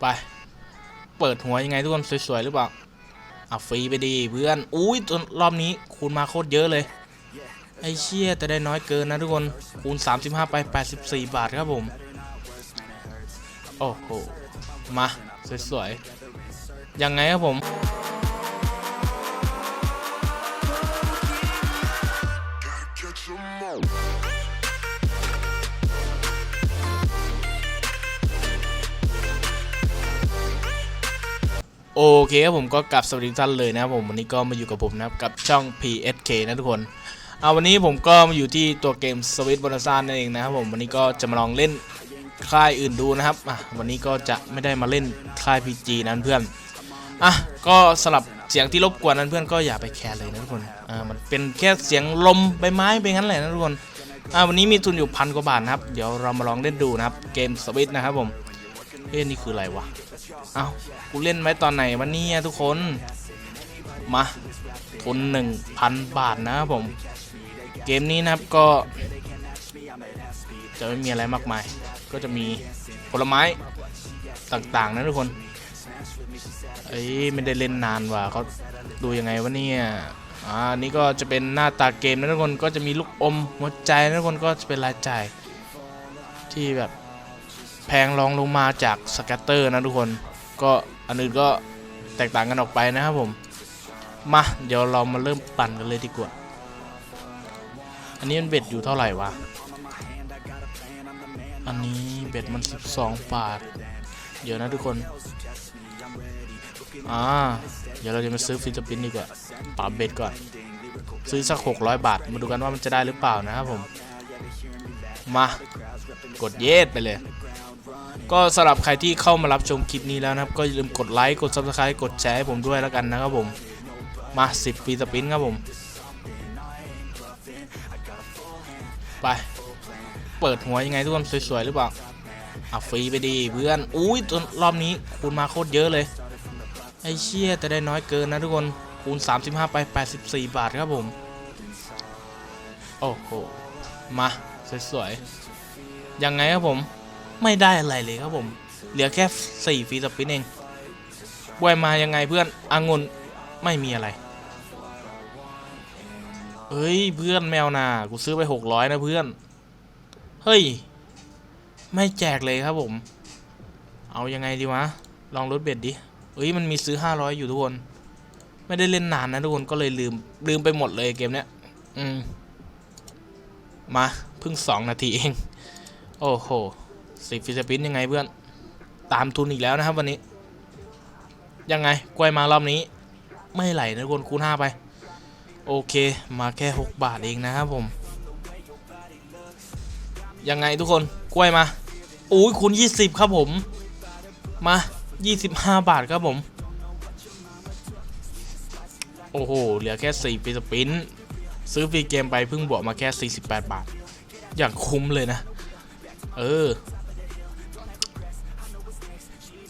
ไป เปิดหัวยังไงทุกคนสวยๆหรือเปล่าอะฟรีไปดีเพื่อน อุ้ยรอบนี้คูณมาโคตรเยอะเลย ไอ้เชี่ยแต่ได้น้อยเกินนะทุกคน คูณ 35 ไป 84 บาทครับผม โอ้โห มา สวยๆ ยังไงครับผม โอเคครับผมก็กลับสวัสดีท่านเลยนะครับผมวันนี้ก็มาอยู่กับผมนะครับกับช่อง PSK นะทุกคนเอาวันนี้ผมก็มาอยู่ที่ตัวเกม Switch b o n a s a นั่นเองนะครับผมวันนี้ก็จะมาลองเล่นค่ายอื่นดูนะครับอะวันนี้ก็จะไม่ได้มาเล่นค่าย PG นั้นเพื่อนอะก็สลับเสียงที่รบกวนนั้นเพื่อนก็อย่าไปแคร์เลยนะทุกคนอ่ามันเป็นแค่เสียงลมใบไม้ไปงั้นแหละนะทุกคนอ่าวันนี้มีทุนอยู่พันกว่าบาทนะครับเดี๋ยวเรามาลองเล่นดูนะครับเกม Switch นะครับผม เอ้นี่คืออะไรวะ เอากูเล่นไว้ตอนไหนวันนี้ทุกคน มาทุน1,000บาทนะครับผม เกมนี้นะครับก็ จะไม่มีอะไรมากมาย ก็จะมีผลไม้ต่างๆนะทุกคนเอ้ยไม่ได้เล่นนานว่ะเขาดูยังไงวะเนี่ยอ่านี่ก็จะเป็นหน้าตาเกมนะทุกคนก็จะมีลูกอมหัวใจนะทุกคนก็จะเป็นรายจ่ายที่แบบ แพงรองลงมาจากสแกตเตอร์นะทุกคนก็อันอื่นก็แตกต่างกันออกไปนะครับผม มาเดี๋ยวเรามาเริ่มปั่นกันเลยดีกว่า อันนี้มันเบ็ดอยู่เท่าไหร่วะ อันนี้เบ็ดมัน 12 บาท เดี๋ยวนะทุกคน อ่า เดี๋ยวเราจะมาซื้อฟิลิปปินดีกว่าปรับเบ็ดก่อน ซื้อสัก 600 บาท มาดูกันว่ามันจะได้หรือเปล่านะครับผม มากดเยสไปเลย ก็สำหรับใครที่เข้ามารับชมคลิปนี้แล้วนะครับ ก็อย่าลืมกดไลค์กด subscribe กดแชร์ให้ผมด้วยแล้วกันนะครับผม มา 10ฟรีสปินครับผม ไป เปิดหัวยังไงทุกคนสวยๆหรือเปล่าอะฟรีไปดีเพื่อนอุ้ยรอบนี้คูณมาโคตรเยอะเลย ไอ้เชี่ยแต่ได้น้อยเกินนะทุกคนคูณ 35 ไป 84 บาทครับผม โอ้โห มา สวยๆยังไงครับผม ไม่ได้อะไรเลยครับผม เหลือแค่4ฟรีสปินเองบวยมายังไงเพื่อนอางุนไม่มีอะไร เฮ้ยเพื่อนแมวนากูซื้อไป600นะเพื่อน เฮ้ย ไม่แจกเลยครับผม เอายังไงดีวะ ลองลดเบ็ดดิ เฮ้ยมันมีซื้อ500อยู่ทุกคน ไม่ได้เล่นนานนะทุกคนก็เลยลืมลืมไปหมดเลยเกมเนี้ย อืม มาเพิ่ง2นาทีเอง โอ้โห สิฟิสปินยังไงเพื่อน ตามทุนอีกแล้วนะครับวันนี้ ยังไงกล้วยมารอบนี้ ไม่ไหลนะทุกคนคูณ5ไป โอเคมาแค่ 6 บาทเองนะครับผม ยังไงทุกคนกล้วยมาอุ้ยคูณ20 ครับผม มา 25 บาทครับผม โอ้โห เหลือแค่4ฟิสปิน ซื้อฟรีเกมไปเพิ่งบวกมาแค่ 48 บาท อย่างคุ้มเลยนะ เออ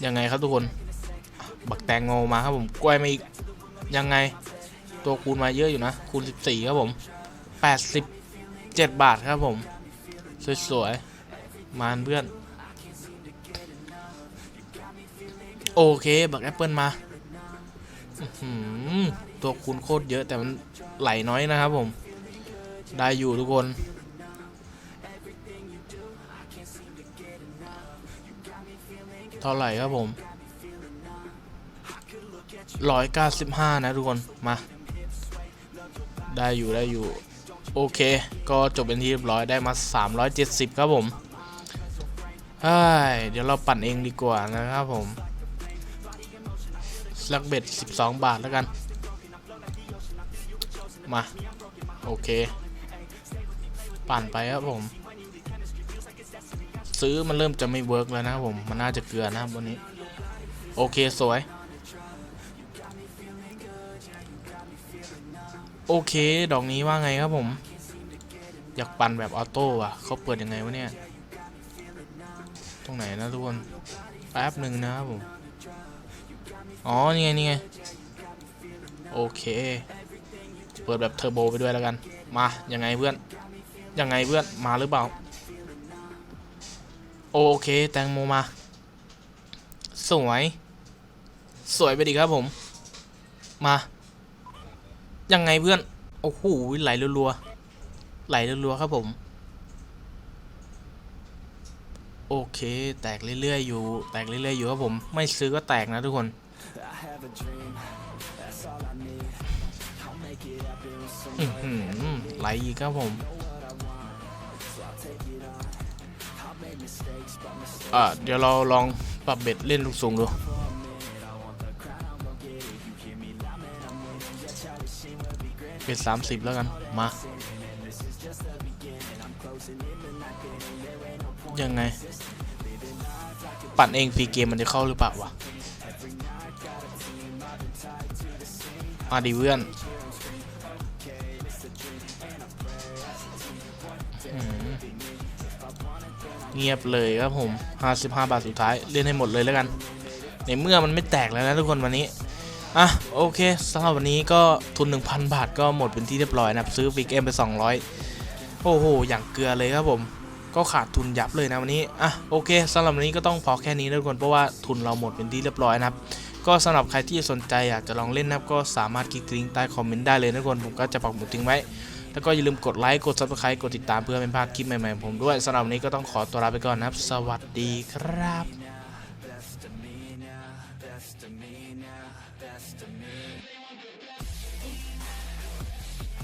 ยังไงครับทุกคน บักแตงโงมาครับผมกล้วยมาอีกยังไง ตัวคูณมาเยอะอยู่นะ คูณ 14 ครับผม 87 บาทครับผม สวยๆ มานเพื่อน โอเค บักแอปเปิลมาหือตัวคูณโคตรเยอะแต่มันไหลน้อยนะครับผม ได้อยู่ทุกคน เท่าไหร่ครับผมร้อยเก้าสิบห้านะทุกคน มา ได้อยู่ได้อยู่ โอเค ก็จบเป็นที่เรียบร้อยได้มา370ครับผมเฮ้ยเดี๋ยวเราปั่นเองดีกว่านะครับผมลักเบ็ด12บาทแล้วกัน มา โอเค ปั่นไปครับผม ซื้อมันเริ่มจะไม่เวิร์กแล้วนะครับผม มันน่าจะเกลือนะครับวันนี้ โอเคสวย โอเค ดอกนี้ว่าไงครับผม อยากปั่นแบบออโต้อะเขาเปิดยังไงวะเนี่ย ตรงไหนนะทุกคน แป๊บหนึ่งนะครับผม อ๋อ นี่ไง นี่ไง โอเค เปิดแบบเทอร์โบไปด้วยแล้วกัน มา ยังไงเพื่อน ยังไงเพื่อน มาหรือเปล่า โอเค แตงโมมา สวย สวยไปดีครับผม มา ยังไงเพื่อน โอ้โหไหลรัวๆไหลรัวๆครับผม โอเค แตกเรื่อยๆอยู่ แตกเรื่อยๆอยู่ครับผม ไม่ซื้อก็แตกนะทุกคนอือหือไหลอีกครับผม อะเดี๋ยวเราลองปรับเบ็ดเล่นลูกสูงดูเบ็ดสามสิบแล้วกัน มา ยังไง ปั่นเองฟรีเกมมันจะเข้าหรือเปล่าวะมาดิเพื่อน เงียบเลยครับผม 55 บาทสุดท้าย เล่นให้หมดเลยแล้วกัน ในเมื่อมันไม่แตกแล้วนะทุกคนวันนี้ อะโอเคสำหรับวันนี้ก็ทุน 1,000 บาทก็หมดเป็นที่เรียบร้อยนะครับซื้อฟิกเอ็มไป 200 โอ้โห อย่างเกลือเลยครับผม ก็ขาดทุนยับเลยนะวันนี้ อะโอเคสำหรับวันนี้ก็ต้องพอแค่นี้นะทุกคนเพราะว่าทุนเราหมดเป็นที่เรียบร้อยนะครับก็สำหรับใครที่สนใจอยากจะลองเล่นนะครับก็สามารถคลิกลิงก์ใต้คอมเมนต์ได้เลยนะทุกคนผมก็จะปักหมุดทิ้งไว้ แล้วก็อย่าลืมกดไลค์ กด subscribe กดติดตามเพื่อไม่พลาดคลิปใหม่ๆผมด้วยสำหรับวันนี้ก็ต้องขอตัวลาไปก่อนนะครับ สวัสดีครับ